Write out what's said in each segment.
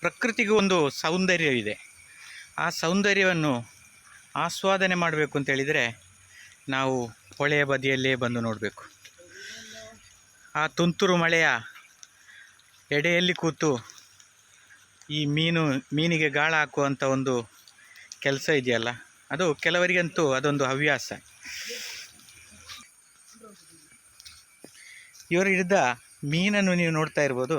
ಪ್ರಕೃತಿಗೆ ಒಂದು ಸೌಂದರ್ಯವಿದೆ. ಆ ಸೌಂದರ್ಯವನ್ನು ಆಸ್ವಾದನೆ ಮಾಡಬೇಕು ಅಂತ ಹೇಳಿದರೆ ನಾವು ಹೊಳೆಯ ಬದಿಯಲ್ಲೇ ಬಂದು ನೋಡಬೇಕು. ಆ ತುಂತುರು ಮಳೆಯ ಎಡೆಯಲ್ಲಿ ಕೂತು ಈ ಮೀನು, ಮೀನಿಗೆ ಗಾಳ ಹಾಕುವಂಥ ಒಂದು ಕೆಲಸ ಇದೆಯಲ್ಲ, ಅದು ಕೆಲವರಿಗಂತೂ ಅದೊಂದು ಹವ್ಯಾಸ. ಇವರು ಹಿಡಿದ ಮೀನನ್ನು ನೀವು ನೋಡ್ತಾ ಇರ್ಬೋದು.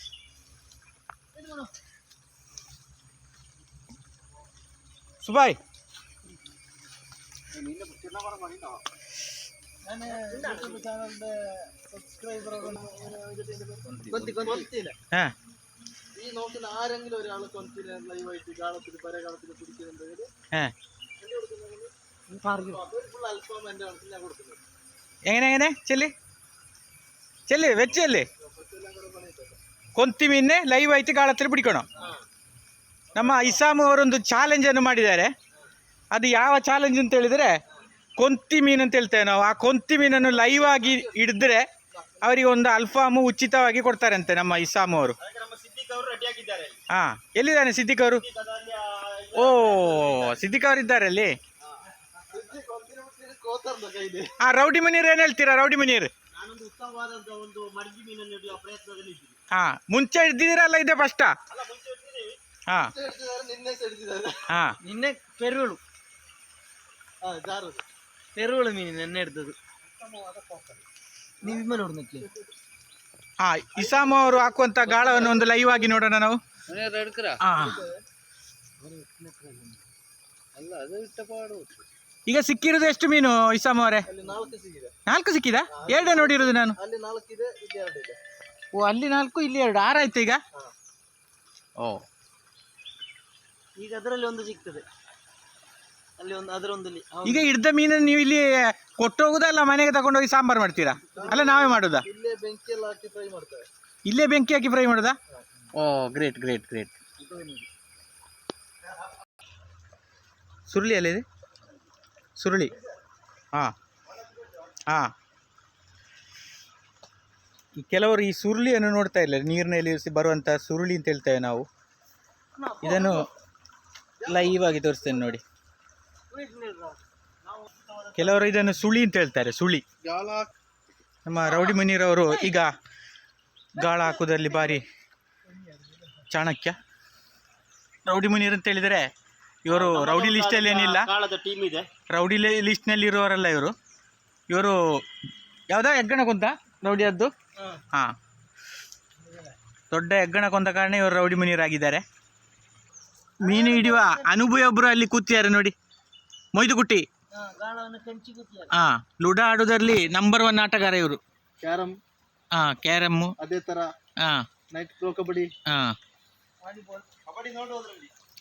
സുബായ്. ആ ഈ നോക്കുന്ന ആരെങ്കിലും ഒരാൾ കൊന്തിന് ലൈവായിട്ട് കാലത്തിൽ പരകാലത്തിൽ പിടിക്കുന്നുണ്ടെങ്കിൽ എങ്ങനെ എങ്ങനെ? ചെല്ല്. ചെല്ല് വെച്ചല്ലേ കൊന്തിമീനെ ലൈവായിട്ട് കാലത്തിൽ പിടിക്കണം? ನಮ್ಮ ಇಸಾಮು ಅವರೊಂದು ಚಾಲೆಂಜನ್ನು ಮಾಡಿದ್ದಾರೆ. ಅದು ಯಾವ ಚಾಲೆಂಜ್ ಅಂತ ಹೇಳಿದರೆ ಕೊಂತಿ ಮೀನು ಅಂತ ಹೇಳ್ತೇವೆ ನಾವು. ಆ ಕೊಂತಿ ಮೀನನ್ನು ಲೈವ್ ಆಗಿ ಹಿಡಿದ್ರೆ ಅವರಿಗೆ ಒಂದು ಅಲ್ಫಾಮು ಉಚಿತವಾಗಿ ಕೊಡ್ತಾರಂತೆ ನಮ್ಮ ಇಸಾಮು ಅವರು. ಹಾಂ ಎಲ್ಲಿದ್ದಾನೆ ಸಿದ್ದಿಕ್ ಅವರು? ಓ ಸಿದ್ದಿಕ್ ಅವರು ಇದ್ದಾರೆ ಅಲ್ಲಿ. ಆ ರೌಡಿ ಮನೀರ್ ಏನು ಹೇಳ್ತೀರಾ ರೌಡಿ ಮನೀರ್? ಹಾ ಹಾಂ ಮುಂಚೆ ಇದ್ದಿದ್ದೀರಲ್ಲ ಇದೆ ಫಸ್ಟಾ ಹಾ. ನಿನ್ನೆ ಹಿಡಿದಿದ್ದಾರೆ ಹಾ. ನಿನ್ನೆ ಪೆರುಳು. ಪೆರುಳು ಮೀನು ನೆನ್ನೆ ಹಿಡಿದದು ನೀವಿಮ್ಮ ನೋಡಿ ಮತ್ತೆ ಹಾ ಇಸಾಮ ಅವರು ಹಾಕುವಂತ ಗಾಳವನ್ನು ಒಂದು ಲೈವ್ ಆಗಿ ನೋಡೋಣ ನಾವು. ಹಾ. ಈಗ ಸಿಕ್ಕಿರೋದು ಎಷ್ಟು ಮೀನು ಇಸಾಮ ಅವರೇ? ನಾಲ್ಕು ಸಿಕ್ಕಿದ. ಎರಡೇ ನೋಡಿರೋದು ನಾನು. ಓ ಅಲ್ಲಿ ನಾಲ್ಕು ಇಲ್ಲಿ ಎರಡು. ಆರಾಯ್ತು ಈಗ? ಓ. ಈಗ ಅದರಲ್ಲಿ ಒಂದು ಸಿಗ್ತದೆ. ಅಲ್ಲಿ ಒಂದು ಅದರೊಂದು ಈಗ ಹಿಡ್ದ ಮೀನನ್ನು ನೀವು ಇಲ್ಲಿ ಕೊಟ್ಟು ಹೋಗುದಲ್ಲ ಮನೆಗೆ ತಗೊಂಡೋಗಿ ಸಾಂಬಾರು ಮಾಡ್ತೀರಾ? ಅಲ್ಲ ನಾವೇ ಮಾಡುದಾ? ಇಲ್ಲೇ ಬೆಂಕಿಯಲ್ಲಿ ಹಾಕಿ ಫ್ರೈ ಮಾಡ್ತಾರೆ. ಇಲ್ಲೇ ಬೆಂಕಿ ಹಾಕಿ ಫ್ರೈ ಮಾಡುದಾ? ಓ ಗ್ರೇಟ್ ಗ್ರೇಟ್ ಗ್ರೇಟ್ ಸುರುಳಿ ಅಲ್ಲಿದೆ ಸುರುಳಿ. ಹಾಂ. ಹಾಂ. ಈ ಕೆಲವರು ಈ ಸುರುಳಿಯನ್ನು ನೋಡ್ತಾ ಇಲ್ಲ ನೀರಿನಲ್ಲಿ ಬರುವಂಥ ಸುರುಳಿ ಅಂತ ಹೇಳ್ತೇವೆ ನಾವು. ಇದನ್ನು ಲೈವ್ ಆಗಿ ತೋರಿಸ್ತೇನೆ ನೋಡಿ. ಕೆಲವರು ಇದನ್ನು ಸುಳಿ ಅಂತ ಹೇಳ್ತಾರೆ ಸುಳಿ. ನಮ್ಮ ರೌಡಿ ಮುನೀರವರು ಈಗ ಗಾಳ ಹಾಕುವುದರಲ್ಲಿ ಭಾರಿ ಚಾಣಕ್ಯ. ರೌಡಿ ಮುನೀರ್ ಅಂತ ಹೇಳಿದರೆ ಇವರು ರೌಡಿ ಲಿಸ್ಟಲ್ಲಿ ಏನಿಲ್ಲ. ಟೀಮ್ ಇದೆ. ರೌಡಿ ಲಿಸ್ಟ್ನಲ್ಲಿ ಇರೋರಲ್ಲ ಇವರು. ಇವರು ಯಾವುದೋ ಹೆಗ್ಗಣ ರೌಡಿ ರೌಡಿಯದ್ದು? ಹಾಂ. ದೊಡ್ಡ ಹೆಗ್ಗಣ ಕೊಂದ ಕಾರಣ ಇವರು ರೌಡಿ ಮುನೀರಾಗಿದ್ದಾರೆ. ಮೀನು ಹಿಡಿಯುವ ಅನುಭವ ಒಬ್ಬರು ಅಲ್ಲಿ ಕೂತಿದ್ದಾರೆ ನೋಡಿ. ಮೊಯ್ದುಗುಟ್ಟಿ ಕುಟ್ಟಿ ಹಾಂ ಲುಡೋ ಆಡೋದ್ರಲ್ಲಿ ನಂಬರ್ ಒನ್ ಆಟಗಾರ ಇವರು. ಕ್ಯಾರಮ್. ಹಾ ಕ್ಯಾರಮ್ಮು ಅದೇ ತರ ಹಾಂ ನೈಟ್ ಪ್ರೋ ಕಬಡ್ಡಿ. ಹಾ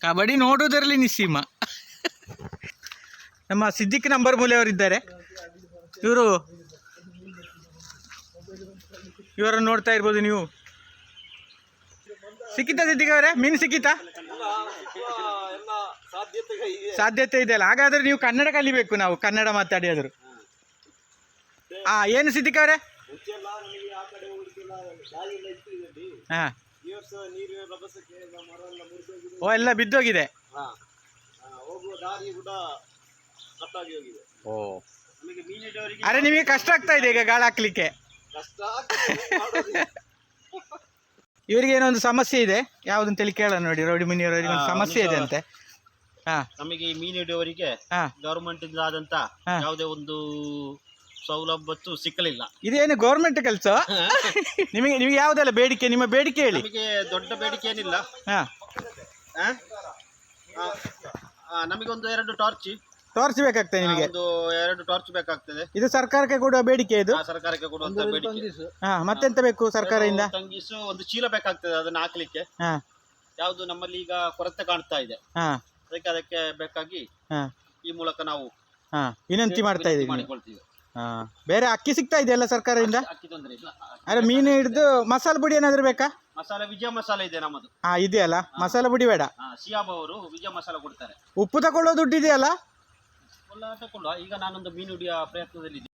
ಕಬಡ್ಡಿ ನೋಡೋದ್ರಲ್ಲಿ ನಿಸ್ಸೀಮ. ನಮ್ಮ ಸಿದ್ದಿಕ್ ನಂಬರ್ ಮೂಲೆಯವರಿದ್ದಾರೆ ಇವರು ಇವರನ್ನು ನೋಡ್ತಾ ಇರ್ಬೋದು ನೀವು. ಸಿಕ್ಕಿತಾ ಸಿದ್ದಿಕ್ ಅವರೇ? ಮೀನು ಸಿಕ್ಕಿತಾ? ಸಾಧ್ಯತೆ ಇದೆ ಅಲ್ಲ ಹಾಗಾದ್ರೆ ನೀವು ಕನ್ನಡ ಕಲಿಬೇಕು ನಾವು ಕನ್ನಡ ಮಾತಾಡಿ ಆದರು ಆ ಏನು ಸಿದ್ದಿಕ್ ಅವರೇ? ಹಾಂ. ಓ ಎಲ್ಲ ಬಿದ್ದೋಗಿದೆ? ಹಾ. ಓ. ಅರೆ ನಿಮಗೆ ಕಷ್ಟ ಆಗ್ತಾ ಇದೆ ಈಗ ಗಾಳ ಹಾಕ್ಲಿಕ್ಕೆ. ಇವರಿಗೆ ಏನೋ ಒಂದು ಸಮಸ್ಯೆ ಇದೆ. ಯಾವುದಂತೇಳಿ ಕೇಳೋಣ ನೋಡಿ. ರೌಡಿ ಮುನಿಯವರಿಗೆ ಒಂದು ಹಾ, ಸಮಸ್ಯೆ ಇದೆ ಅಂತೆ. ಹಾಂ. ನಮಗೆ ಈ ಮೀನು ಹಿಡಿಯುವವರಿಗೆ ಹಾಂ. ಗವರ್ಮೆಂಟ್ ಇಂದ ಆದಂತ ಹಾ. ಯಾವುದೇ ಒಂದು ಸೌಲಭ್ಯತ್ತು ಸಿಕ್ಕಲಿಲ್ಲ. ಇದೇನು ಗೌರ್ಮೆಂಟ್ ಕೆಲಸ? ನಿಮಗೆ ನಿಮಗೆ ಯಾವುದೆಲ್ಲ ಬೇಡಿಕೆ? ನಿಮ್ಮ ಬೇಡಿಕೆ ಹೇಳಿ. ನಮಗೆ ದೊಡ್ಡ ಬೇಡಿಕೆ ಏನಿಲ್ಲ. ಹಾಂ. ಆ, ನಮಗೊಂದು ಎರಡು ಟಾರ್ಚ್ ಟಾರ್ಚ್ ಬೇಕಾಗ್ತದೆ ನಿಮಗೆ? ಒಂದು ಎರಡು ಟಾರ್ಚ್ ಬೇಕಾಗ್ತದೆ. ಇದು ಸರ್ಕಾರಕ್ಕೆ ಕೊಡುವ ಬೇಡಿಕೆ ಇದು? ಆ ಸರ್ಕಾರಕ್ಕೆ ಕೊಡುವಂತ ಬೇಡಿಕೆ. ಹಾ ಮತ್ತೆಂತ ಬೇಕು ಸರ್ಕಾರದಿಂದ? ಎರಡು ತಂಗಿಸು ಒಂದು ಚೀಲ ಬೇಕಾಗ್ತದೆ ಅದನ್ನ ಹಾಕ್ಲಿಕ್ಕೆ. ಯಾವ್ದು ಯಾವುದು ನಮ್ಮಲ್ಲಿ ಈಗ ಕೊರತೆ ಕಾಣ್ತಾ ಇದೆ. ಹಾಂ. ಅದಕ್ಕೆ ಅದಕ್ಕೆ ಬೇಕಾಗಿ ಹಾಂ. ಈ ಮೂಲಕ ನಾವು ಹಾಂ ವಿನಂತಿ ಮಾಡ್ತಾ ವಿನಂತಿ ಇದ್ದೀವಿ ನೀವು. ಮಾಡಿಕೊಳ್ತೀವಿ. ಹಾಂ ಬೇರೆ ಅಕ್ಕಿ ಸಿಗ್ತಾ ಇದೆಯಲ್ಲ ಸರ್ಕಾರದಿಂದ? ಅಕ್ಕಿ ತೊಂದರೆ ಇಲ್ಲ. ಅರೆ ಮೀನು ಹಿಡಿದು ಮಸಾಲೆ ಪುಡಿ ಏನಾದ್ರು ಬೇಕಾ? ಮಸಾಲೆ ವಿಜಯ ಮಸಾಲೆ ಇದೆ ನಮ್ಮದು. ಹಾ ಇದೆಯಲ್ಲ? ಮಸಾಲೆ ಪುಡಿ ಬೇಡ. ಸಿಯಾಬ್ ಅವರು ವಿಜಯ ಮಸಾಲೆ ಕೊಡ್ತಾರೆ. ಉಪ್ಪು ತಗೊಳ್ಳೋ ದುಡ್ಡು ಇದೆಯಲ್ಲ? ಎಲ್ಲ ತಕೊಳ್ಳುವ ಈಗ ನಾನೊಂದು ಮೀನು ಹಿಡಿಯೋ ಪ್ರಯತ್ನದಲ್ಲಿ